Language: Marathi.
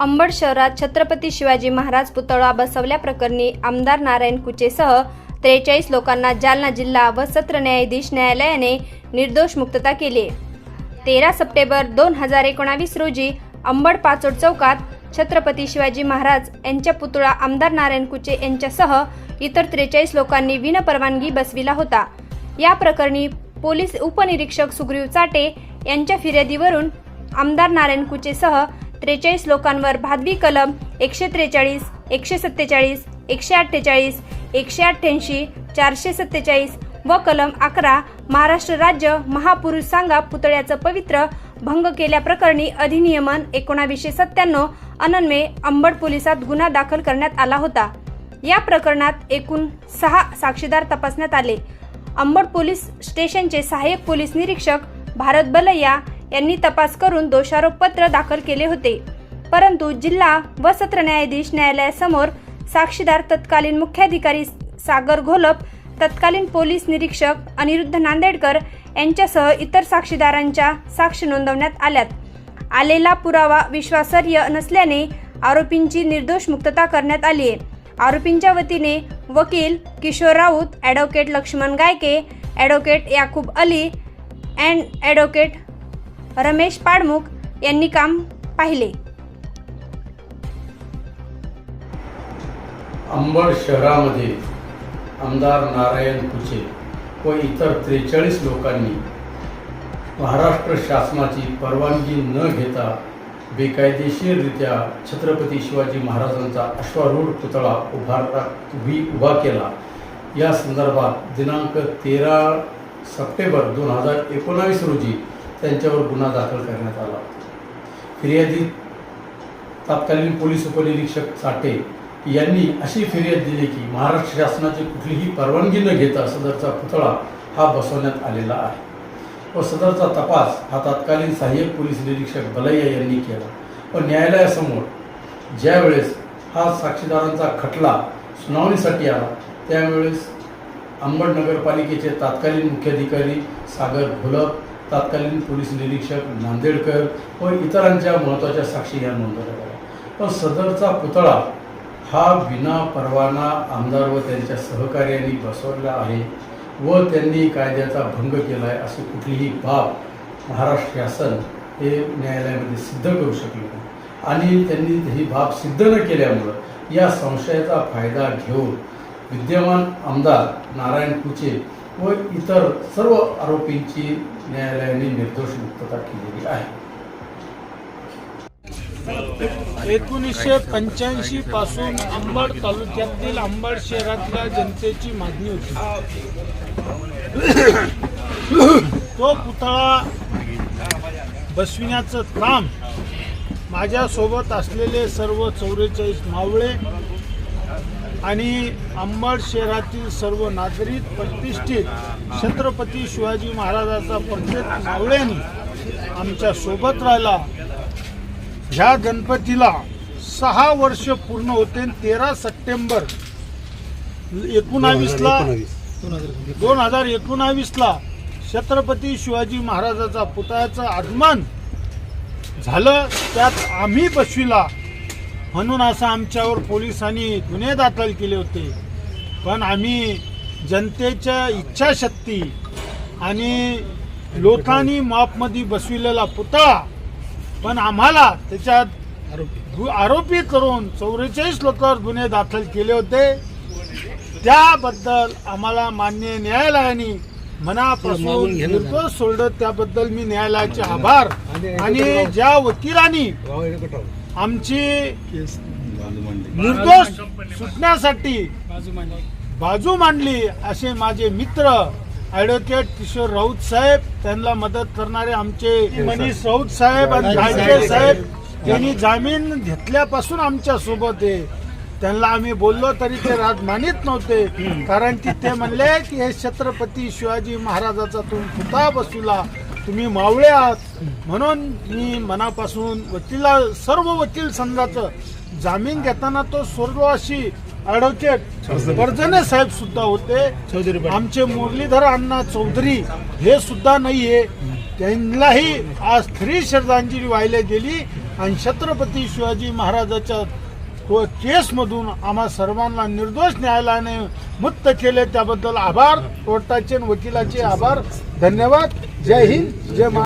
अंबड शहरात छत्रपती शिवाजी महाराज पुतळा बसवल्याप्रकरणी आमदार नारायण कुचेसह त्रेचाळीस लोकांना जालना जिल्हा व सत्र न्यायाधीश न्यायालयाने निर्दोष मुक्तता केली. तेरा सप्टेंबर दोन हजार एकोणावीस रोजी अंबड पाचोड चौकात छत्रपती शिवाजी महाराज यांच्या पुतळा आमदार नारायण कुचे यांच्यासह इतर त्रेचाळीस लोकांनी विनपरवानगी बसविला होता. या प्रकरणी पोलीस उपनिरीक्षक सुग्रीव चाटे यांच्या फिर्यादीवरून आमदार नारायण कुचेसह त्रेचाळीस लोकांवर भादवी कलम एकशे त्रेचाळीस एकशे सत्तेचाळीस एकशे अठ्ठेचाळीस एकशे अठ्ठ्याऐंशी चारशे सत्तेचाळीस व कलम अकरा महाराष्ट्र राज्य महापुरुष सांगा पुतळ्याचं पवित्र भंग केल्याप्रकरणी अधिनियमन एकोणावीसशे सत्त्याण्णव अनन्वे अंबड पोलिसात गुन्हा दाखल करण्यात आला होता. या प्रकरणात एकूण सहा साक्षीदार तपासण्यात आले. अंबड पोलीस स्टेशनचे सहाय्यक पोलीस निरीक्षक भारत बलैया यांनी तपास करून दोषारोपपत्र दाखल केले होते. परंतु जिल्हा व सत्र न्यायाधीश न्यायालयासमोर साक्षीदार तत्कालीन मुख्याधिकारी सागर घोलप तत्कालीन पोलीस निरीक्षक अनिरुद्ध नांदेडकर यांच्यासह इतर साक्षीदारांच्या साक्ष नोंदवण्यात आल्यात. आलेला पुरावा विश्वासार्ह नसल्याने आरोपींची निर्दोष मुक्तता करण्यात आली आहे. आरोपींच्या वतीने वकील Kishore Raut advocate Laxman Gaike advocate Yakub Ali and advocate Ramesh Padmukh यांनी काम पाहिले. अंबड शहरामध्ये आमदार नारायण कुचे व इतर त्रेचाळीस लोकांनी महाराष्ट्र शासनाची परवानगी न घेता बेकायदेशीररित्या छत्रपती शिवाजी महाराजांचा अश्वारूढ पुतळा उभारला उभी उभा केला. या संदर्भात दिनांक तेरा सप्टेंबर दोन हजार एकोणावीस रोजी त्यांच्यावर गुन्हा दाखल करण्यात आला फिर्यादी तत्कालीन पोलीस उपनिरीक्षक साठे यांनी अशी फिर्याद दिली की महाराष्ट्र शासनाची कुठलीही परवानगी न घेता सदरचा पुतळा हा बसवण्यात आलेला आहे. व सदरचा तपास हा तत्कालीन सहाय्यक पोलीस निरीक्षक बलैया यांनी केला व न्यायालयासमोर ज्यावेळेस हा साक्षीदारांचा खटला सुनावणीसाठी आला त्यावेळेस अंबड नगरपालिकेचे तत्कालीन मुख्याधिकारी सागर घोलप तत्कालीन पोलीस निरीक्षक नांदेडकर व इतरांच्या महत्त्वाच्या साक्षी या नोंदवल्या. गेल्या पण सदरचा पुतळा हा विना परवाना आमदार व त्यांच्या सहकार्यांनी बसवला आहे व त्यांनी कायद्याचा भंग केला आहे अशी कुठलीही बाब महाराष्ट्र शासन हे न्यायालयामध्ये सिद्ध करू शकले नाही. आणि त्यांनी ही बाब सिद्ध न केल्यामुळं या संशयाचा फायदा घेऊन विद्यमान आमदार नारायण कुचे व इतर सर्व आरोपींची न्यायालयाने निर्दोष मुक्तता केलेली आहे. एकोणीसशे पंच्याऐंशी पासून अंबड तालुक्यातील अंबड शहरातल्या जनतेची मागणी होती. तो पुतळा बसविण्याचं काम माझ्यासोबत असलेले सर्व चौवेचाळीस मावळे आणि अंबड शहरातील सर्व नागरिक प्रतिष्ठित छत्रपती शिवाजी महाराजाचा प्रत्येक मावळ्यांनी आमच्यासोबत राहिला. ह्या गणपतीला सहा वर्ष पूर्ण होते तेरा सप्टेंबर एकोणावीसला दोन हजार एकोणावीसला छत्रपती शिवाजी महाराजाचा पुतळ्याचं आगमन झालं. त्यात आम्ही बसविला. म्हणून असं आमच्यावर पोलिसांनी गुन्हे दाखल केले होते. पण आम्ही जनतेच्या इच्छाशक्ती आणि लोकांनी मापमध्ये बसविलेला पुतळा पण आम्हाला त्याच्यात गु- आरोपी करून चौवेचाळीस लोकांवर गुन्हे दाखल केले होते. त्याबद्दल आम्हाला मान्य न्यायालयाने मनापासून निर्दोष सोडलं त्याबद्दल मी न्यायालयाचे आभार आणि ज्या वकिलांनी आमची निर्दोष सुटण्यासाठी बाजू मांडली. असे माझे मित्र ऍडव्होकेट किशोर राऊत साहेब त्यांना मदत करणारे आमचे मनीष राऊत साहेब आणि साहेब यांनी जामीन घेतल्यापासून आमच्यासोबत आहे. त्यांना आम्ही बोललो तरी ते राज मानित नव्हते. कारण की ते म्हणले की हे छत्रपती शिवाजी महाराजाचा तुम्ही पुतळा बसविला तुम्ही मावळे आहात. म्हणून मी मनापासून वकिला सर्व वकील संघाचं जामीन घेताना तो स्वर्गवासी ऍडव्होकेट वर्जने साहेब सुद्धा होते. आमचे मुरलीधर अण्णा चौधरी हे सुद्धा नाहीये. त्यांनाही आज खरी श्रद्धांजली वाहिली गेली आणि छत्रपती शिवाजी महाराजाच्या व केसमधून आम्हा सर्वांना निर्दोष न्यायालयाने मुक्त केले. त्याबद्दल आभार. कोर्टाचे आणि वकिलाचे आभार. धन्यवाद. जय हिंद. जय